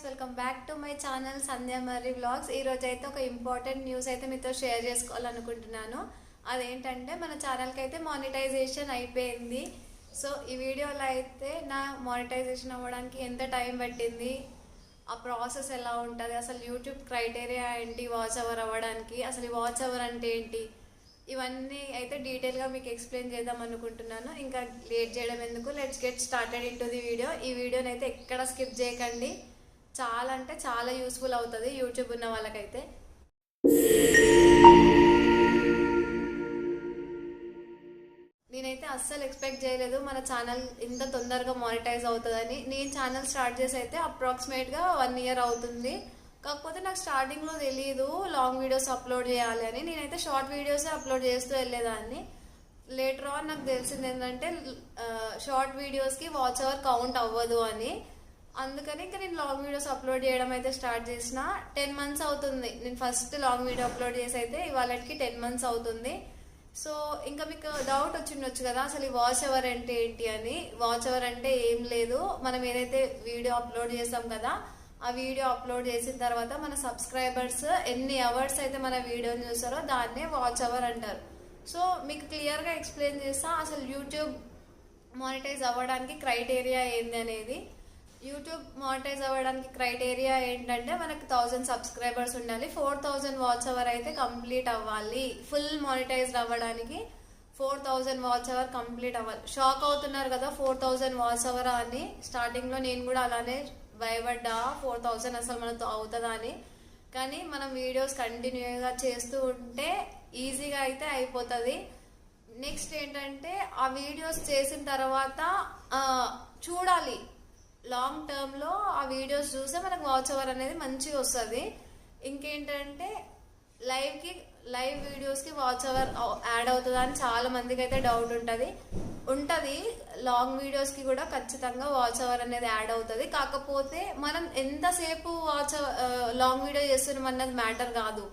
Guys welcome back to my channel Sandhya Marri ఈరోజు అయితే ఒక ఇంపార్టెంట్ న్యూస్ అయితే మీతో షేర్ చేసుకోవాలనుకుంటున్నాను. అదేంటంటే మన ఛానల్కి అయితే మానిటైజేషన్ అయిపోయింది. సో ఈ వీడియోలో అయితే నా మానిటైజేషన్ అవ్వడానికి ఎంత టైం పట్టింది? ఆ ప్రాసెస్ ఎలా ఉంటుంది? అసలు యూట్యూబ్ క్రైటీరియా ఏంటి? వాచ్ అవర్ అవ్వడానికి. అసలు ఈ వాచ్ అవర్ అంటే ఏంటి? ఇవన్నీ అయితే డీటెయిల్గా మీకు ఎక్స్ప్లెయిన్ చేద్దాం అనుకుంటున్నాను. ఇంకా లేట్ చేయడం ఎందుకు? Let's get started into the video. ఈ వీడియోని అయితే ఎక్కడ స్కిప్ చేయకండి. చాలా అంటే చాలా యూస్ఫుల్ అవుతుంది యూట్యూబ్ ఉన్న వాళ్ళకైతే. నేనైతే అస్సలు ఎక్స్పెక్ట్ చేయలేదు మన ఛానల్ ఇంత తొందరగా మానిటైజ్ అవుతుందని. నేను ఛానల్ స్టార్ట్ చేసి అయితే అప్రాక్సిమేట్గా వన్ ఇయర్ అవుతుంది. కాకపోతే నాకు స్టార్టింగ్లో తెలియదు లాంగ్ వీడియోస్ అప్లోడ్ చేయాలి అని. నేనైతే షార్ట్ వీడియోసే అప్లోడ్ చేస్తూ వెళ్ళేదాన్ని. లేటర్ ఆన్ నాకు తెలిసింది ఏంటంటే షార్ట్ వీడియోస్కి వాచ్ అవర్ కౌంట్ అవ్వదు అని. అందుకని ఇంకా నేను లాంగ్ వీడియోస్ అప్లోడ్ చేయడం అయితే స్టార్ట్ చేసిన. టెన్ మంత్స్ అవుతుంది. నేను ఫస్ట్ లాంగ్ వీడియో అప్లోడ్ చేసి అయితే ఇవాళకి టెన్ మంత్స్ అవుతుంది. సో ఇంకా మీకు డౌట్ వచ్చిండొచ్చు కదా అసలు ఈ వాచ్ అవర్ అంటే ఏంటి అని. వాచ్ అవర్ అంటే ఏం లేదు. మనం ఏదైతే వీడియో అప్లోడ్ చేసాం కదా ఆ వీడియో అప్లోడ్ చేసిన తర్వాత మన సబ్స్క్రైబర్స్ ఎన్ని అవర్స్ అయితే మన వీడియోని చూస్తారో దాన్నే వాచ్ అవర్ అంటారు. సో మీకు క్లియర్గా ఎక్స్ప్లెయిన్ చేస్తా అసలు యూట్యూబ్ మానిటైజ్ అవ్వడానికి క్రైటీరియా ఏంది అనేది. యూట్యూబ్ మానిటైజ్ అవ్వడానికి క్రైటీరియా ఏంటంటే మనకి థౌజండ్ సబ్స్క్రైబర్స్ ఉండాలి ఫోర్ థౌజండ్ వాచ్ అవర్ అయితే కంప్లీట్ అవ్వాలి. ఫుల్ మానిటైజ్డ్ అవ్వడానికి four thousand watch hour complete అవ్వాలి. షాక్ అవుతున్నారు కదా ఫోర్ థౌజండ్ వాచ్ అవర్ అని. స్టార్టింగ్లో నేను కూడా అలానే భయపడ్డా ఫోర్ థౌజండ్ అసలు మనతో అవుతుందా అని. కానీ మనం వీడియోస్ కంటిన్యూగా చేస్తూ ఉంటే ఈజీగా అయితే అయిపోతుంది. నెక్స్ట్ ఏంటంటే ఆ వీడియోస్ చేసిన తర్వాత చూడాలి. లాంగ్ టర్మ్లో ఆ వీడియోస్ చూస్తే మనకు వాచ్ అవర్ అనేది మంచిగా వస్తుంది. ఇంకేంటంటే లైవ్కి లైవ్ వీడియోస్కి వాచ్ అవర్ యాడ్ అవుతుందా అని చాలా మందికి అయితే డౌట్ ఉంటుంది. ఉంటుంది లాంగ్ వీడియోస్కి కూడా ఖచ్చితంగా వాచ్ అవర్ అనేది యాడ్ అవుతుంది. కాకపోతే మనం ఎంతసేపు వాచ్ లాంగ్ వీడియో చేస్తున్నాం అన్నది మ్యాటర్ కాదు.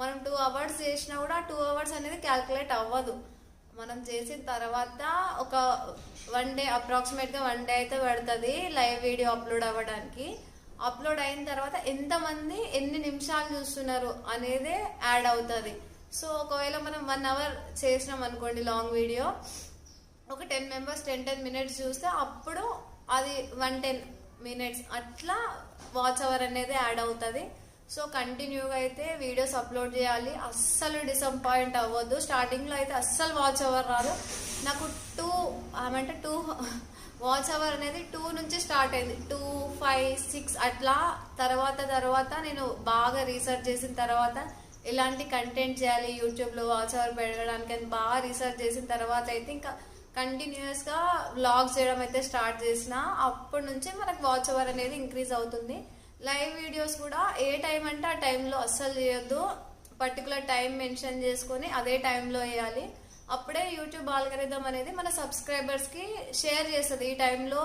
మనం టూ అవర్స్ చేసినా కూడా టూ అవర్స్ అనేది క్యాల్కులేట్ అవ్వదు. మనం చేసిన తర్వాత ఒక వన్ డే అప్రాక్సిమేట్గా వన్ డే అయితే పడుతుంది లైవ్ వీడియో అప్లోడ్ అవ్వడానికి. అప్లోడ్ అయిన తర్వాత ఎంతమంది ఎన్ని నిమిషాలు చూస్తున్నారు అనేదే యాడ్ అవుతుంది. సో ఒకవేళ మనం వన్ అవర్ చేసినాం అనుకోండి లాంగ్ వీడియో ఒక ten members ten ten minutes చూస్తే అప్పుడు అది వన్ టెన్ మినిట్స్ అట్లా వాచ్ అవర్ అనేది యాడ్ అవుతుంది. సో కంటిన్యూగా అయితే వీడియోస్ అప్లోడ్ చేయాలి. అస్సలు డిసప్పాయింట్ అవ్వద్దు. స్టార్టింగ్లో అయితే అస్సలు వాచ్ అవర్ రాదు. నాకు టూ ఏమంటే టూ వాచ్ అవర్ అనేది టూ నుంచి స్టార్ట్ అయింది. టూ ఫైవ్ సిక్స్ అట్లా తర్వాత తర్వాత నేను బాగా రీసెర్చ్ చేసిన తర్వాత ఎలాంటి కంటెంట్ చేయాలి యూట్యూబ్లో వాచ్ అవర్ పెరగడానికి అని బాగా రీసెర్చ్ చేసిన తర్వాత అయితే ఇంకా కంటిన్యూస్గా వ్లాగ్స్ చేయడం అయితే స్టార్ట్ చేసిన. అప్పటి నుంచే మనకు వాచ్ అవర్ అనేది ఇంక్రీజ్ అవుతుంది. లైవ్ వీడియోస్ కూడా ఏ టైం అంటే ఆ టైంలో అస్సలు చేయొద్దు. పర్టికులర్ టైం మెన్షన్ చేసుకొని అదే టైంలో వేయాలి. అప్పుడే యూట్యూబ్ ఆల్గరిథం అనేది మన సబ్స్క్రైబర్స్కి షేర్ చేస్తుంది. ఈ టైంలో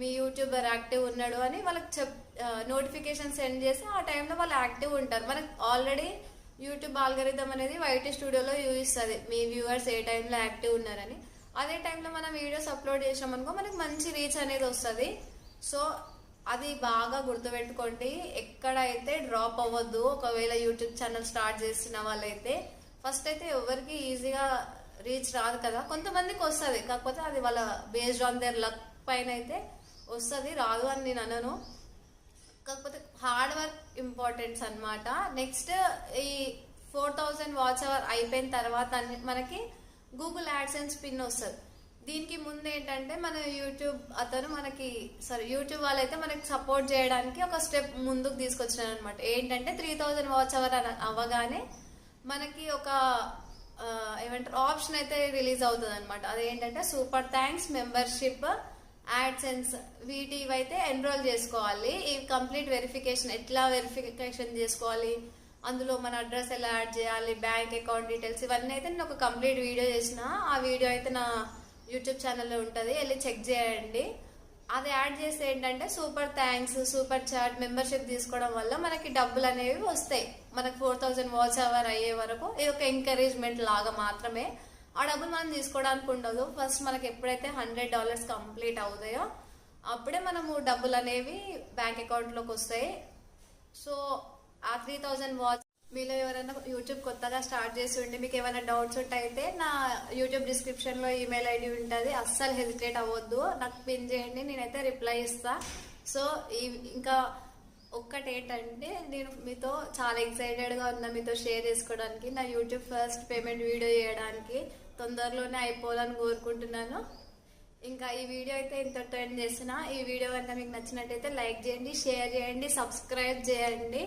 మీ యూట్యూబర్ యాక్టివ్ ఉన్నాడు అని వాళ్ళకి చెప్ నోటిఫికేషన్ సెండ్ చేసి ఆ టైంలో వాళ్ళు యాక్టివ్ ఉంటారు. మనకి ఆల్రెడీ యూట్యూబ్ ఆల్గరిథం అనేది వైటి స్టూడియోలో చూపిస్తుంది. మీ వ్యూవర్స్ ఏ టైంలో యాక్టివ్ ఉన్నారని. అదే టైంలో మనం వీడియోస్ అప్లోడ్ చేసామనుకో మనకు మనకి మంచి రీచ్ అనేది వస్తుంది. సో అది బాగా గుర్తుపెట్టుకోండి. ఎక్కడైతే డ్రాప్ అవ్వద్దు ఒకవేళ యూట్యూబ్ ఛానల్ స్టార్ట్ చేసిన వాళ్ళైతే ఫస్ట్ అయితే ఎవరికి ఈజీగా రీచ్ రాదు కదా. కొంతమందికి వస్తుంది కాకపోతే అది వాళ్ళ బేస్డ్ ఆన్ దేర్ లక్ పైన అయితే వస్తుంది రాదు అని నేను అనను. కాకపోతే హార్డ్ వర్క్ ఇంపార్టెన్స్ అన్నమాట. నెక్స్ట్ ఈ ఫోర్ థౌజండ్ వాచ్ అవర్ అయిపోయిన తర్వాత మనకి గూగుల్ యాడ్సెన్స్ పిన్ వస్తుంది. దీనికి ముందు ఏంటంటే మన యూట్యూబ్ అతను మనకి సారీ యూట్యూబ్ వాళ్ళైతే మనకి సపోర్ట్ చేయడానికి ఒక స్టెప్ ముందుకు తీసుకొచ్చినారు అనమాట ఏంటంటే త్రీ థౌజండ్ వాచ్ అవర్ అవ్వగానే మనకి ఒక ఏమంటారు ఆప్షన్ అయితే రిలీజ్ అవుతుంది అనమాట అదేంటంటే సూపర్ థ్యాంక్స్ మెంబర్షిప్ యాడ్సెన్స్ వీటివి అయితే ఎన్రోల్ చేసుకోవాలి. ఈ కంప్లీట్ వెరిఫికేషన్ ఎట్లా వెరిఫికేషన్ చేసుకోవాలి? అందులో మన అడ్రస్ ఎలా యాడ్ చేయాలి? బ్యాంక్ అకౌంట్ డీటెయిల్స్ ఇవన్నీ అయితే నేను ఒక కంప్లీట్ వీడియో చేసిన. ఆ వీడియో అయితే నా యూట్యూబ్ ఛానల్లో ఉంటుంది వెళ్ళి చెక్ చేయండి. అది యాడ్ చేస్తే ఏంటంటే super thanks super chat membership తీసుకోవడం వల్ల మనకి డబ్బులు అనేవి వస్తాయి. మనకు ఫోర్ థౌజండ్ వాచ్ అవర్ అయ్యే వరకు ఇది ఒక ఎంకరేజ్మెంట్ లాగా మాత్రమే. ఆ డబ్బులు మనం తీసుకోవడానికి ఉండదు. ఫస్ట్ మనకి ఎప్పుడైతే హండ్రెడ్ డాలర్స్ కంప్లీట్ అవుతాయో అప్పుడే మనము డబ్బులు అనేవి బ్యాంక్ అకౌంట్లోకి వస్తాయి. సో ఆ త్రీ థౌజండ్ వాచ్ మీలో ఎవరైనా యూట్యూబ్ కొత్తగా స్టార్ట్ చేసి ఉండి మీకు ఏమైనా డౌట్స్ ఉంటే నా యూట్యూబ్ డిస్క్రిప్షన్లో ఈమెయిల్ ఐడి ఉంటుంది. అస్సలు హెజిటేట్ అవ్వద్దు. నాకు పిన్ చేయండి నేనైతే రిప్లై ఇస్తా. సో ఈ ఇంకా ఒక్కటి ఏంటంటే నేను మీతో చాలా ఎక్సైటెడ్గా ఉన్నా మీతో షేర్ చేసుకోవడానికి. నా యూట్యూబ్ ఫస్ట్ పేమెంట్ వీడియో చేయడానికి. తొందరలోనే అయిపోవాలని కోరుకుంటున్నాను. ఇంకా ఈ వీడియో అయితే ఇంత ఎండ్ చేసిన. ఈ వీడియో కనుక మీకు నచ్చినట్టయితే లైక్ చేయండి షేర్ చేయండి సబ్స్క్రైబ్ చేయండి.